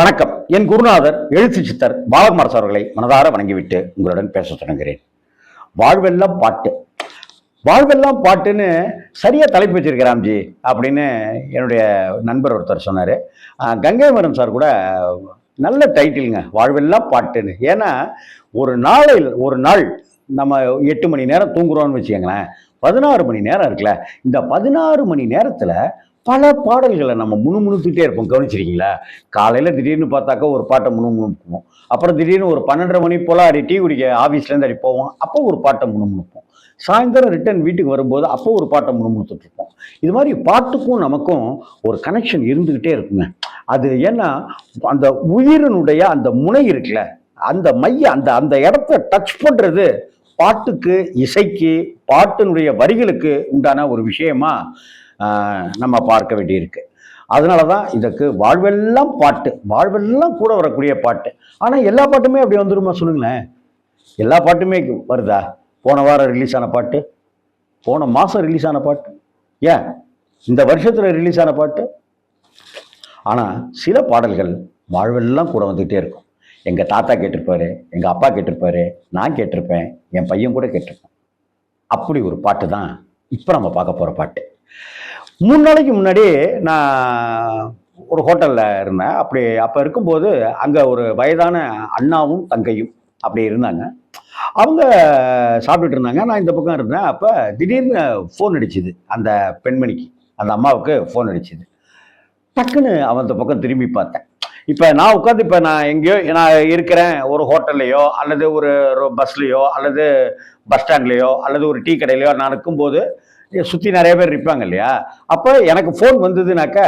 வணக்கம். என் குருநாதர் எழுத்து சித்தர் பாலகுமார் அவர்களை மனதார வணங்கிவிட்டு உங்களுடன் பேச தொடங்குகிறேன். வாழ்வெல்லாம் பாட்டு. வாழ்வெல்லாம் பாட்டுன்னு சரியாக தலைப்பு வச்சிருக்கிறாம்ஜி அப்படின்னு என்னுடைய நண்பர் ஒருத்தர் சொன்னார். கங்கை மரம் சார் கூட நல்ல டைட்டிலுங்க வாழ்வெல்லாம் பாட்டுன்னு. ஏன்னா ஒரு நாளில் ஒரு நாள் நம்ம எட்டு மணி நேரம் தூங்குறோம்னு வச்சுக்கோங்களேன் பதினாறு மணி நேரம் இருக்குல்ல இந்த பதினாறு மணி நேரத்தில் பல பாடல்களை நம்ம முணுமுணுத்துக்கிட்டே இருப்போம். கவனிச்சிருக்கீங்களா? காலையில் திடீர்னு பார்த்தாக்கா ஒரு பாட்டை முணுமுணுப்போம். அப்புறம் திடீர்னு ஒரு பன்னெண்டரை மணி போல் அடி டீ குடிக்க ஆஃபீஸ்லேருந்து அடி போவோம். அப்போ ஒரு பாட்டை முணுமுணுப்போம். சாயந்தரம் ரிட்டர்ன் வீட்டுக்கு வரும்போது அப்போ ஒரு பாட்டை முணுமுணுத்துட்ருப்போம் இது மாதிரி பாட்டுக்கும் நமக்கும் ஒரு கனெக்ஷன் இருந்துக்கிட்டே இருக்குங்க. அது ஏன்னா அந்த உயிரினுடைய அந்த முனை இருக்குல்ல அந்த மைய அந்த அந்த இடத்த டச் பண்ணுறது பாட்டுக்கு இசைக்கு பாட்டினுடைய வரிகளுக்கு உண்டான ஒரு விஷயமா நம்ம பார்க்க வேண்டியிருக்கு. அதனால தான் இதுக்கு வாழ்வெல்லாம் பாட்டு வாழ்வெல்லாம் கூட வரக்கூடிய பாட்டு. ஆனால் எல்லா பாட்டுமே அப்படி வந்துருமா சொல்லுங்களேன். எல்லா பாட்டுமே வருதா? போன வாரம் ரிலீஸ் ஆன பாட்டு? போன மாதம் ரிலீஸ் ஆன பாட்டு? ஏன்? இந்த வருஷத்தில் ரிலீஸ் ஆன பாட்டு? ஆனால் சில பாடல்கள் வாழ்வெல்லாம் கூட வந்துகிட்டே இருக்கும். எங்கள் தாத்தா கேட்டிருப்பாரு எங்கள் அப்பா கேட்டிருப்பாரு நான் கேட்டிருப்பேன் என் பையன் கூட கேட்டிருப்பேன். அப்படி ஒரு பாட்டு தான் இப்போ நம்ம பார்க்க போகிற பாட்டு. மூணு நாளைக்கு முன்னாடி நான் ஒரு ஹோட்டலில் இருந்தேன். அப்படி அப்போ இருக்கும்போது அங்கே ஒரு வயதான அண்ணாவும் தங்கையும் அப்படி இருந்தாங்க. அவங்க சாப்பிட்டுட்டு இருந்தாங்க. நான் இந்த பக்கம் இருந்தேன். அப்போ திடீர்னு ஃபோன் அடிச்சுது. அந்த பெண்மணிக்கு அந்த அம்மாவுக்கு ஃபோன் அடிச்சுது. டக்குன்னு அவன் அந்த பக்கம் திரும்பி பார்த்தேன். இப்போ நான் உட்காந்து இப்போ நான் எங்கேயோ நான் இருக்கிறேன். ஒரு ஹோட்டல்லையோ அல்லது ஒரு பஸ்லேயோ அல்லது பஸ் ஸ்டாண்ட்லேயோ அல்லது ஒரு டீ கடையிலையோ நான் இருக்கும்போது சுற்றி நிறைய பேர் இருப்பாங்க இல்லையா? அப்போ எனக்கு ஃபோன் வந்ததுனாக்கா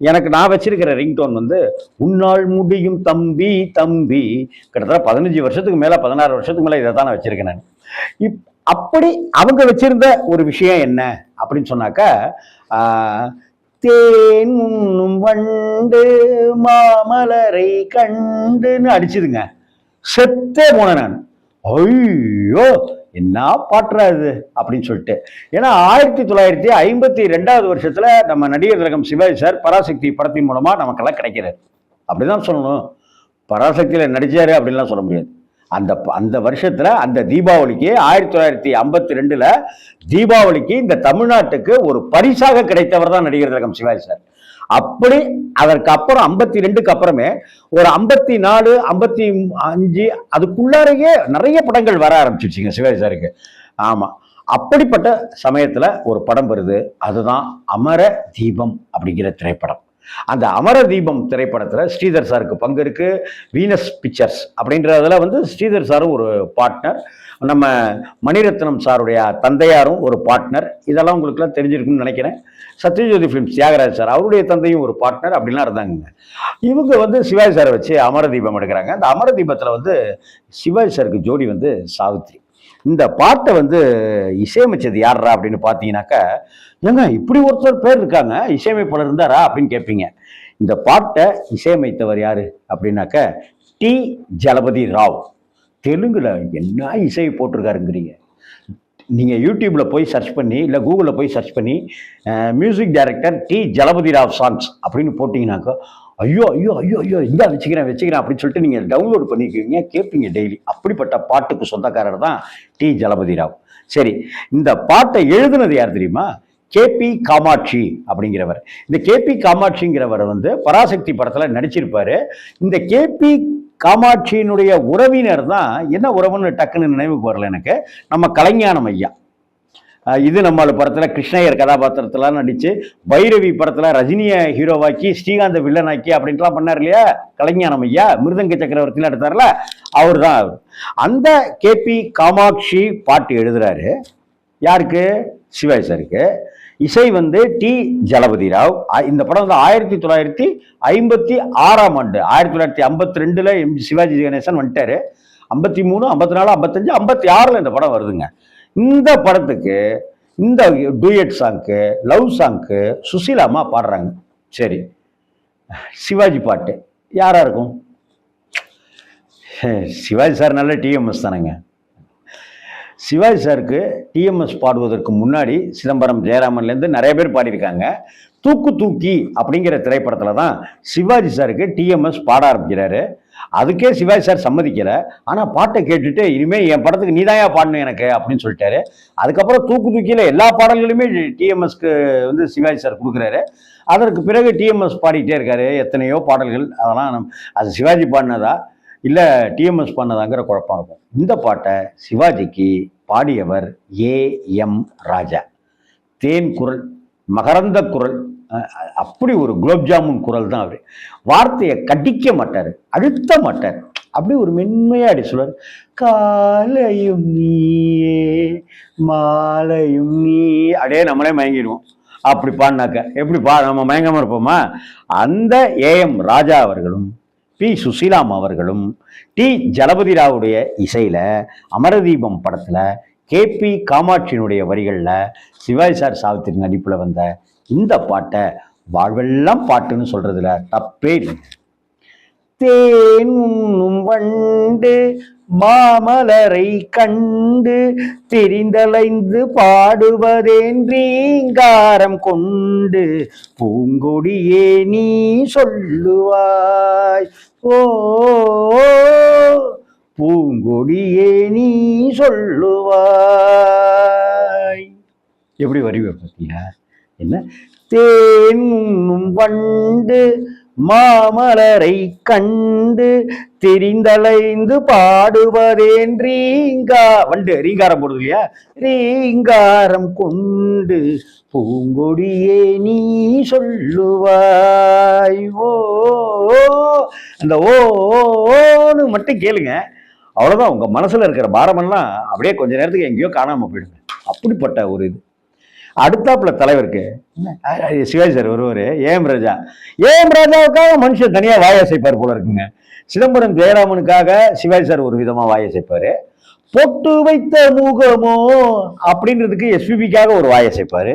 எனக்கு நான் வச்சிருக்கிற ரிங்டோன் வந்து உன்னால் முடியும் தம்பி தம்பி. கிட்டத்தட்ட பதினஞ்சு வருஷத்துக்கு மேலே பதினாறு வருஷத்துக்கு மேலே இதை தான் நான் வச்சிருக்கேன் நான். இப் அப்படி அவங்க வச்சிருந்த ஒரு விஷயம் என்ன? அப்படின்னு சொன்னாக்கா தேன் உண்ணும் வண்டு மாமலரை கண்டுன்னு அடிச்சுதுங்க. செத்தே போனேன் நான். ஐயோ! என்ன பாட்டுறா இது? அப்படின்னு சொல்லிட்டு. ஏன்னா ஆயிரத்தி தொள்ளாயிரத்தி ஐம்பத்தி ரெண்டாவது வருஷத்தில் நம்ம நடிகர் திலகம் சிவாஜி சார் பராசக்தி படத்தின் மூலமாக நமக்கெல்லாம் கிடைக்கிறார் அப்படிதான் சொல்லணும். பராசக்தியில் நடித்தார் அப்படின்லாம் சொல்ல முடியாது. அந்த ப- அந்த வருஷத்தில் அந்த தீபாவளிக்கு ஆயிரத்தி தொள்ளாயிரத்தி ஐம்பத்தி ரெண்டில் தீபாவளிக்கு இந்த தமிழ்நாட்டுக்கு ஒரு பரிசாக கிடைத்தவர் தான் நடிகர் திலகம் சிவாஜி சார். அப்படி அதற்கு அப்புறம் ஐம்பத்தி ரெண்டுக்கு அப்புறமே ஒரு ஐம்பத்தி நாலு ஐம்பத்தி அஞ்சு அதுக்குள்ளாரையே நிறைய படங்கள் வர ஆரம்பிச்சிருச்சுங்க சிவாஜி சாருக்கு. ஆமாம் அப்படிப்பட்ட சமயத்தில் ஒரு படம் வருது. அதுதான் அமர தீபம் அப்படிங்கிற திரைப்படம். அந்த அமர தீபம் திரைப்படத்தில் ஸ்ரீதர் சாருக்கு பங்கு இருக்குது வீனஸ் பிக்சர்ஸ் அப்படின்றதுல வந்து ஸ்ரீதர் சாரும் ஒரு பார்ட்னர் நம்ம மணிரத்னம் சாருடைய தந்தையாரும் ஒரு பார்ட்னர் இதெல்லாம் உங்களுக்குலாம் தெரிஞ்சிருக்குன்னு நினைக்கிறேன். சத்யஜோதி ஃபிலிம்ஸ் தியாகராஜ் சார் அவருடைய தந்தையும் ஒரு பார்ட்னர் அப்படிலாம் இருந்தாங்க இவங்க வந்து சிவாஜி சாரை வச்சு அமர தீபம் எடுக்கிறாங்க. அந்த அமர தீபத்தில் வந்து சிவாஜி சாருக்கு ஜோடி வந்து சாவித்ரி. இந்த பாட்டை வந்து இசையமைச்சது யாரா அப்படின்னு பார்த்தீங்கன்னாக்கா ஏங்க இப்படி ஒருத்தர் பேர் இருக்காங்க இசையமைப்பாளர் இருந்தாரா அப்படின்னு கேட்பீங்க இந்த பாட்டை இசையமைத்தவர் யாரு அப்படின்னாக்க டி. ஜலபதி ராவ். தெலுங்குல என்ன இசை போட்டிருக்காருங்கிறீங்க. நீங்கள் யூடியூப்பில் போய் சர்ச் பண்ணி இல்லை கூகுளில் போய் சர்ச் பண்ணி music director T. Jalapathi Rao songs அப்படின்னு போட்டிங்கனாக்கா ஐயோ ஐயோ ஐயோ ஐயோ இந்த வச்சுக்கிறேன் வச்சுக்கிறேன் அப்படின்னு சொல்லிட்டு நீங்கள் டவுன்லோட் பண்ணிக்கிறீங்க கேட்பீங்க டெய்லி அப்படிப்பட்ட பாட்டுக்கு சொந்தக்காரர் தான் டி. ஜலபதி ராவ். சரி இந்த பாட்டை எழுதுனது யார் தெரியுமா? கேபி காமாட்சி அப்படிங்கிறவர். இந்த கேபி காமாட்சிங்கிறவர் வந்து பராசக்தி படத்தில் நடிச்சிருப்பார். இந்த கேபி காமாட்சியினுடைய உறவினர் தான் என்ன உறவுன்னு டக்குன்னு நினைவுக்கு வரல எனக்கு. நம்ம கலைஞானம் ஐயா. இது நம்மளோட படத்தில் கிருஷ்ணயர் கதாபாத்திரத்தெலாம் நடித்து பைரவி படத்தில் ரஜினியை ஹீரோவாக்கி ஸ்ரீகாந்த வில்லனாக்கி அப்படின்ட்டுலாம் பண்ணார் இல்லையா? கலைஞானம் ஐயா மிருதங்க சக்கரவர்த்திலாம் எடுத்தார்ல அவர் தான் அவர். அந்த கேபி காமாட்சி பாட்டு எழுதுறாரு. யாருக்கு? சிவாஜி சாருக்கு. இசை வந்து டி. ஜலபதி ராவ் இந்த படம் வந்து ஆயிரத்தி தொள்ளாயிரத்தி ஐம்பத்தி ஆறாம் ஆண்டு ஆயிரத்தி தொள்ளாயிரத்தி ஐம்பத்தி ரெண்டுல எம் சிவாஜி கணேசன் வந்துட்டாரு. ஐம்பத்தி மூணு ஐம்பத்தி நாலு ஐம்பத்தஞ்சு ஐம்பத்தி ஆறில் இந்த படம் வருதுங்க. இந்த படத்துக்கு இந்த டூயட் சாங்க்கு லவ் சாங்க்கு சுசீலாமா பாடுறாங்க. சரி சிவாஜி பாட்டு யாராக இருக்கும்? சிவாஜி சார் நல்ல டிஎம்எஸ் தானேங்க. சிவாஜி சாருக்கு டிஎம்எஸ் பாடுவதற்கு முன்னாடி சிதம்பரம் ஜெயராமன்லேருந்து நிறைய பேர் பாடியிருக்காங்க. தூக்கு தூக்கி அப்படிங்கிற திரைப்படத்தில் தான் சிவாஜி சாருக்கு டிஎம்எஸ் பாட ஆரம்பிக்கிறாரு. அதுக்கே சிவாஜி சார் சம்மதிக்கலை. ஆனால் பாட்டை கேட்டுட்டு இனிமேல் என் படத்துக்கு நீதாயா பாடணும் எனக்கு அப்படின்னு சொல்லிட்டாரு. அதுக்கப்புறம் தூக்கு தூக்கியில் எல்லா பாடல்களுமே டிஎம்எஸ்க்கு வந்து சிவாஜி சார் கொடுக்குறாரு. அதற்கு பிறகு டிஎம்எஸ் பாடிக்கிட்டே இருக்காரு. எத்தனையோ பாடல்கள் அதெல்லாம் அது சிவாஜி பாடினதா? இல்லை டிஎம்எஸ் பண்ணதாங்கிற குழப்பம் இருக்கும். இந்த பாட்டை சிவாஜிக்கு பாடியவர் ஏ எம் ராஜா. தேன் குரல் மகரந்த குரல் அப்படி ஒரு குலோப் ஜாமுன் குரல் தான் அவர். வார்த்தையை கடிக்க மாட்டார் அழுத்த மாட்டார். அப்படி ஒரு மென்மையாக அடி சொல்வார் காலையும் நீயே மாலையும் நீ அப்படியே நம்மளே மயங்கிடுவோம். அப்படி பாடினாக்க எப்படி பா நம்ம மயங்காமல் இருப்போமா? அந்த ஏஎம் ராஜா அவர்களும் பி. சுசீலாம் அவர்களும் டி. ஜலபதி ராவுடைய இசையில் அமரதீபம் படத்தில் கேபி காமாட்சியினுடைய வரிகளில் சிவாஜி சார் சாவித்திரி நடிப்பில் வந்த இந்த பாட்டை வாழ்வெல்லாம் பாட்டுன்னு சொல்றதுல தப்பே இல்லை தேன் உண்ணும் வண்டு மாமலரை கண்டு தெரிந்தலைந்து பாடுவதேன்றீங்காரம் கொண்டு பூங்கொடியே நீ சொல்லுவாய். ஓ பூங்கொடியே நீ சொல்லுவாய். எப்படி வரிவை பார்த்தீங்க என்ன? தேன் வண்டு மாமலரை கண்டு தெரிந்தலைந்து பாடுவதேன் ரீங்கா வண்டு ரீங்காரம் போடுது இல்லையா ரீங்காரம் கொண்டு பூங்கொடியே நீ சொல்லுவாய். ஓ அந்த ஓன்னு மட்டும் கேளுங்க. அவ்வளோதான் உங்கள் மனசில் இருக்கிற பாரமெல்லாம் அப்படியே கொஞ்ச நேரத்துக்கு எங்கேயோ காணாமல் போயிடுங்க அப்படிப்பட்ட ஒரு இது. அடுத்தாப்புல தலைவருக்கு. சிவாஜி சார் வருவார். ஏஎம் ராஜா. ஏஎம் ராஜாவுக்காக மனுஷன் தனியா வாயசைப்பார் போல இருக்குங்க. சிதம்பரம் ஜெயராமனுக்காக சிவாஜி சார் ஒரு விதமா வாயசைப்பாரு பொட்டு வைத்த முகமோ அப்படின்றதுக்கு எஸ்பிபிக்காக ஒரு வாயசைப்பாரு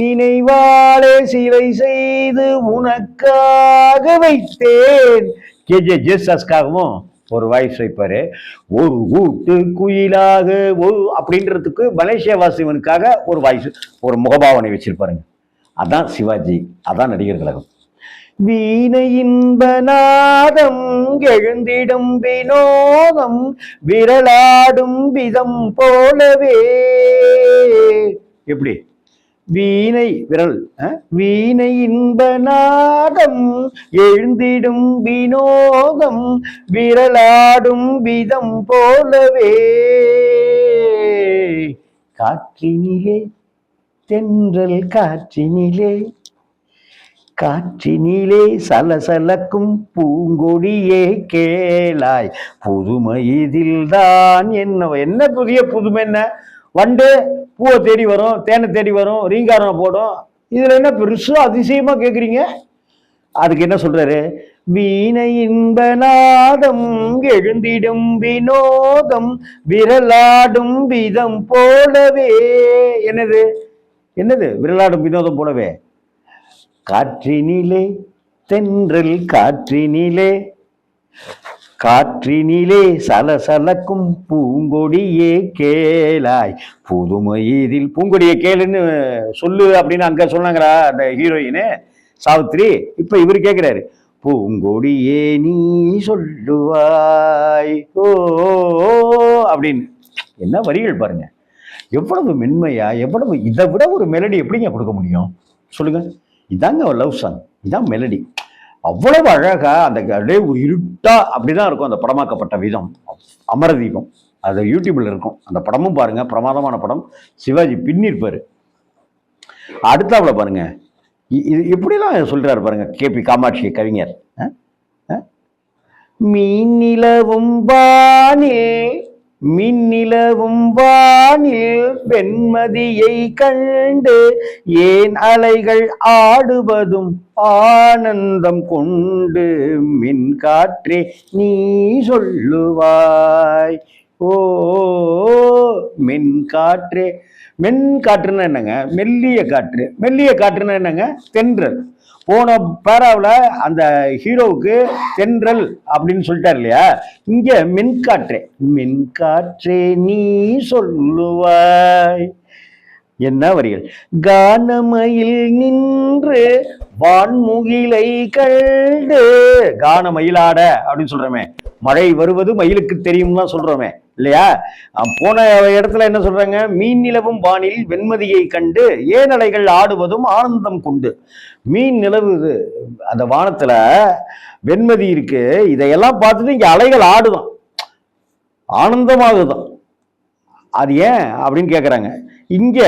நினைவாலே சிலை செய்து உனக்காக வைத்தேன். கேஜே ஜேசஸ்க்காகவும் ஒரு வாய்ஸ் வைப்பாரு ஒரு கூட்டு குயிலாக ஒரு அப்படின்றதுக்கு மலேசியா வாசிவனுக்காக ஒரு வாய்ஸ் ஒரு முகபாவனை வச்சிருப்பாருங்க. அதான் சிவாஜி அதான் நடிகர் கழகம். வீணை இன்பநாதம் எழுந்திடும் வினோதம் விரலாடும் விதம் போலவே. எப்படி? வீணை விரல் வீணை இன்ப நாதம் எழுந்திடும் வினோதம் விரலாடும் விதம் போலவே. காற்றினிலே தென்றல் காற்றினிலே காற்றினிலே சலசலக்கும் பூங்கொடியே கேளாய். புதுமை இதில்தான் என்ன என்ன புதிய புதுமை என்ன? வண்டு பூவை தேடி வரும் தேனை தேடி வரும் ரீங்காரம் போடும். இதில் என்ன பெருசாக அதிசயமாக கேட்குறீங்க அதுக்கு என்ன சொல்றாரு? வீணை இன்பநாதம் எழுந்திடும் வினோதம் விரலாடும் விதம் போலவே. என்னது? என்னது? விரலாடும் வினோதம் போலவே. காற்றினிலே தென்றல் காற்றினிலே. காற்றினிலே சலசலக்கும் பூங்கொடியே கேளாய். புதுமை இதில் பூங்கொடியை கேளுன்னு சொல்லு அப்படின்னு அங்க சொன்னாங்களா அந்த ஹீரோயினு. சாவித்ரி இப்போ இவர் கேட்குறாரு பூங்கொடியே நீ சொல்லுவாய் ஓ ஓ, அப்படின்னு. என்ன வரிகள் பாருங்க. எவ்வளவு மென்மையா எவ்வளவு இதை விட ஒரு மெலடி எப்படிங்க கொடுக்க முடியும்? சொல்லுங்க. இதாங்க லவ் சாங் இதான் மெலடி அவ்வளவு அழகா அந்த அப்படியே ஒரு இருட்டா அப்படிதான் இருக்கும் அந்த படமாக்கப்பட்ட விதம். அமரதீபம். அது யூடியூப்ல இருக்கும். அந்த படமும் பாருங்க. பிரமாதமான படம். சிவாஜி பின்னிருப்பாரு அடுத்தாப்புல பாருங்க. இ- இது எப்படிலாம் சொல்றாரு பாருங்க. கேபி காமாட்சி கவிஞர். மீன் நிலவும் பானே மின்னிலவும் வானில் வெண்மதியை கண்டு ஏன் அலைகள் ஆடுவதும் ஆனந்தம் கொண்டு மின் காற்றே நீ சொல்லுவாய். ஓ மென் காற்றே. மென் காற்றுன்னா என்னங்க? மெல்லிய காற்று. மெல்லிய காற்றுன்னா என்னங்க? தென்றல். போன பேராவில் அந்த ஹீரோவுக்கு தென்றல் அப்படின்னு சொல்லிட்டார் இல்லையா? இங்கே மின்காற்றே மின்காற்றே நீ சொல்லுவாய். என்ன வரிகள்? கானமயில் நின்று வான்முகிலை கண்டு கான மயிலாட அப்படின்னு சொல்றோமே. மழை வருவது மயிலுக்கு தெரியும் தான் சொல்றோமே. இல்லையா? போன இடத்துல என்ன சொல்றாங்க? மீன் நிலவும் வானில் வெண்மதியை கண்டு ஏனலைகள் ஆடுவதும் ஆனந்தம் கொண்டு. மீன் நிலவுது அந்த வானத்துல வெண்மதி இருக்கு. இதையெல்லாம் பார்த்துட்டு இங்க அலைகள் ஆடுதான். ஆனந்தமாகுதான். அது ஏன் அப்படின்னு கேட்குறாங்க இங்க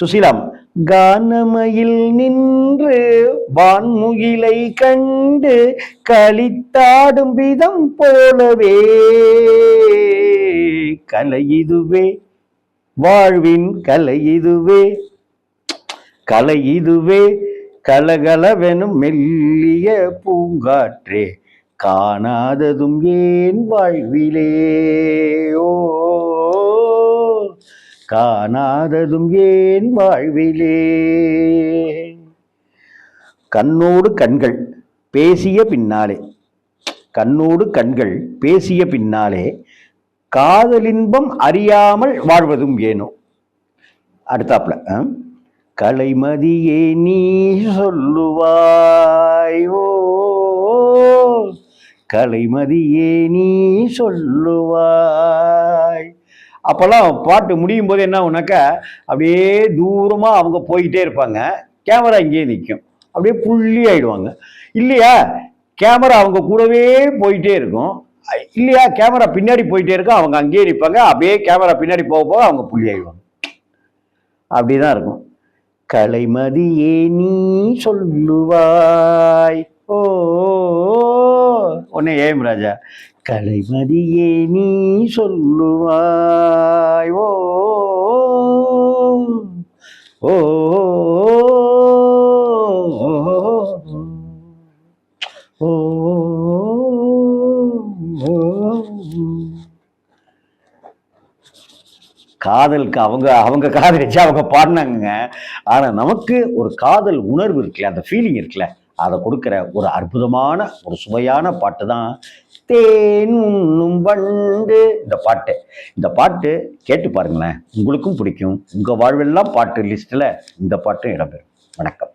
சுசீலாம் கானமயில் நின்று வான்முகிலை கண்டு களித்தாடும் விதம் போலவே. கலை இதுவே. வாழ்வின் கலை இதுவே. கலை இதுவே. கலகலவெனும் மெல்லிய பூங்காற்றே. காணாததும் ஏன் வாழ்விலே? ஓ காணாததும் ஏன் வாழ்விலே? கண்ணோடு கண்கள் பேசிய பின்னாலே கண்ணோடு கண்கள் பேசிய பின்னாலே காதலின்பம் அறியாமல் வாழ்வதும் ஏனோ? அடுத்தாப்புல கலைமதியே நீ சொல்லுவாய் ஓ கலைமதியே நீ சொல்லுவாய். அப்போல்லாம் பாட்டு முடியும் போது என்ன ஆகுனாக்கா அப்படியே தூரமாக அவங்க போயிட்டே இருப்பாங்க. கேமரா இங்கேயே நிற்கும் அப்படியே புள்ளி ஆயிடுவாங்க. இல்லையா? கேமரா அவங்க கூடவே போயிட்டே இருக்கும். இல்லையா? கேமரா பின்னாடி போயிட்டே இருக்கும். அவங்க அங்கேயே நிற்பாங்க. அப்படியே கேமரா பின்னாடி போக போக அவங்க புள்ளி ஆயிடுவாங்க. அப்படிதான் இருக்கும். கலைமதியே நீ சொல்லுவாய். ஓ உடனே ஏம் ராஜா கலைமதியே நீ சொல்லுவாய். ஓ ஓ ஓ காதலுக்கு அவங்க அவங்க காதலிச்சு அவங்க பாடினாங்க ஆனா நமக்கு ஒரு காதல் உணர்வு இருக்குல்ல அந்த ஃபீலிங் இருக்குல்ல அதை கொடுக்குற ஒரு அற்புதமான ஒரு சுவையான பாட்டு தான் தேன் உண்ணும் வண்டு. இந்த பாட்டு இந்த பாட்டு கேட்டு பாருங்களேன். உங்களுக்கும் பிடிக்கும். உங்கள் வாழ்வெல்லாம் பாட்டு லிஸ்ட்டில் இந்த பாட்டும் இடம்பெறும். வணக்கம்.